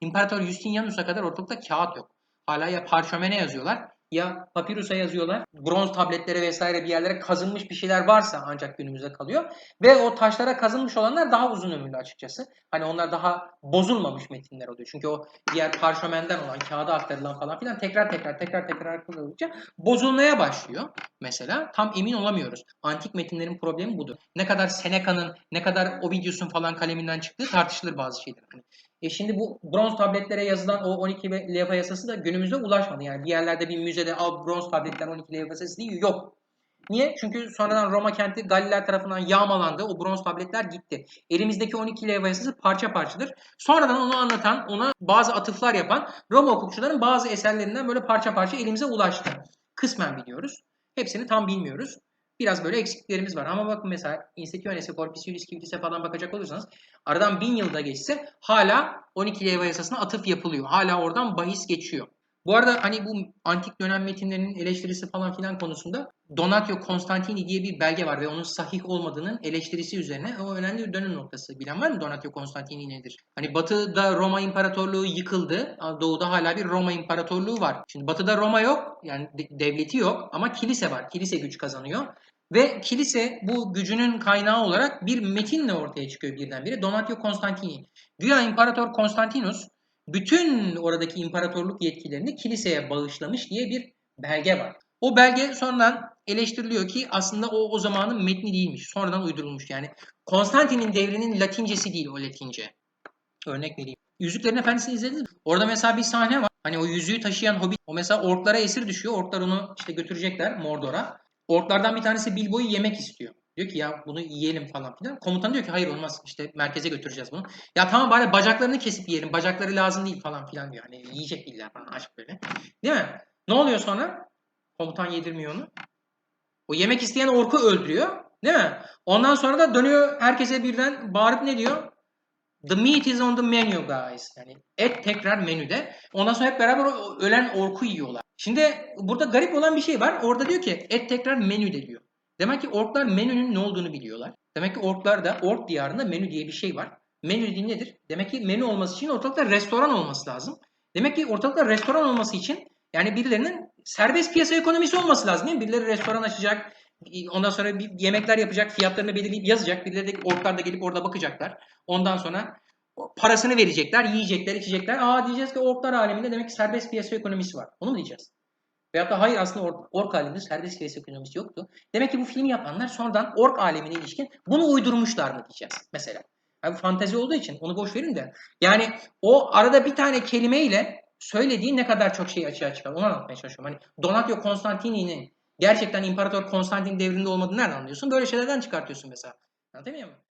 İmparator Justinianus'a kadar ortalıkta kağıt yok. Hala ya parşömene yazıyorlar ya papirüse yazıyorlar. Bronz tabletlere vesaire bir yerlere kazınmış bir şeyler varsa ancak günümüzde kalıyor. Ve o taşlara kazınmış olanlar daha uzun ömürlü açıkçası. Hani onlar daha bozulmamış metinler oluyor. Çünkü o diğer parşömenden olan, kağıda aktarılan falan filan tekrar tekrar tekrar tekrar aktarıldıkça bozulmaya başlıyor mesela. Tam emin olamıyoruz. Antik metinlerin problemi budur. Ne kadar Seneca'nın, ne kadar Ovidius'un falan kaleminden çıktığı tartışılır bazı şeyler. Hani e şimdi bu bronz tabletlere yazılan o 12 ve levha yasası da günümüzde ulaşmadı. Yani bir yerlerde bir müzede al bronz tabletler 12 levha yasası değil yok. Niye? Çünkü sonradan Roma kenti Galiler tarafından yağmalandı. O bronz tabletler gitti. Elimizdeki 12 levha yasası parça parçadır. Sonradan onu anlatan, ona bazı atıflar yapan Roma hukukçuların bazı eserlerinden böyle parça parça elimize ulaştı. Kısmen biliyoruz. Hepsini tam bilmiyoruz. Biraz böyle eksikliklerimiz var. Ama bakın mesela Insetiones'e, Corpus Civilis'e falan bakacak olursanız aradan bin yılda geçse hala 12 levha yasasına atıf yapılıyor. Hala oradan bahis geçiyor. Bu arada hani bu antik dönem metinlerinin eleştirisi falan filan konusunda Donatio Constantini diye bir belge var ve onun sahih olmadığının eleştirisi üzerine o önemli bir dönüm noktası. Bilen var mı Donatio Constantini nedir? Hani batıda Roma İmparatorluğu yıkıldı. Doğuda hala bir Roma İmparatorluğu var. Şimdi batıda Roma yok. Yani de- devleti yok ama kilise var. Kilise güç kazanıyor. Ve kilise bu gücünün kaynağı olarak bir metinle ortaya çıkıyor birdenbire. Donatio Constantini. Güya İmparator Konstantinus bütün oradaki imparatorluk yetkilerini kiliseye bağışlamış diye bir belge var. O belge sonradan eleştiriliyor ki aslında o o zamanın metni değilmiş. Sonradan uydurulmuş yani. Konstantin'in devrinin latincesi değil o latince. Örnek vereyim. Yüzüklerin Efendisi'ni izlediniz mi? Orada mesela bir sahne var. Hani o yüzüğü taşıyan hobbit o mesela orklara esir düşüyor. Orklar onu işte götürecekler Mordor'a. Orklardan bir tanesi Bilbo'yu yemek istiyor. Diyor ki ya bunu yiyelim falan filan. Komutan diyor ki hayır olmaz işte merkeze götüreceğiz bunu. Ya tamam bari bacaklarını kesip yiyelim. Bacakları lazım değil falan filan diyor. Hani yiyecek değiller falan aşk böyle. Değil mi? Ne oluyor sonra? Komutan yedirmiyor onu. O yemek isteyen orku öldürüyor. Değil mi? Ondan sonra da dönüyor herkese birden bağırıp ne diyor? The meat is on the menu guys. Yani et tekrar menüde. Ondan sonra hep beraber ölen orku yiyorlar. Şimdi burada garip olan bir şey var. Orada diyor ki et tekrar menüde diyor. Demek ki orklar menünün ne olduğunu biliyorlar. Demek ki orklar da ork diyarında menü diye bir şey var. Menü dediğin nedir? Demek ki menü olması için ortalıkta restoran olması lazım. Demek ki ortalıkta restoran olması için yani birilerinin serbest piyasa ekonomisi olması lazım değil mi? Birileri restoran açacak, ondan sonra bir yemekler yapacak, fiyatlarını belirleyip yazacak. Birileri de orklar da gelip orada bakacaklar. Ondan sonra parasını verecekler, yiyecekler, içecekler. Aa diyeceğiz ki orklar aleminde demek ki serbest piyasa ekonomisi var. Onu mu diyeceğiz? Veyahut da hayır aslında ork, ork aleminde serbest piyasa ekonomisi yoktu. Demek ki bu filmi yapanlar sonradan ork alemine ilişkin bunu uydurmuşlar mı diyeceğiz mesela. Yani fantezi olduğu için onu boş verin de. Yani o arada bir tane kelimeyle söylediği ne kadar çok şey açığa çıkar. Onu anlatmaya çalışıyorum. Hani Donatio Constantini'nin gerçekten İmparator Konstantin devrinde olmadığını nereden anlıyorsun? Böyle şeylerden çıkartıyorsun mesela. Anlatabiliyor muyum?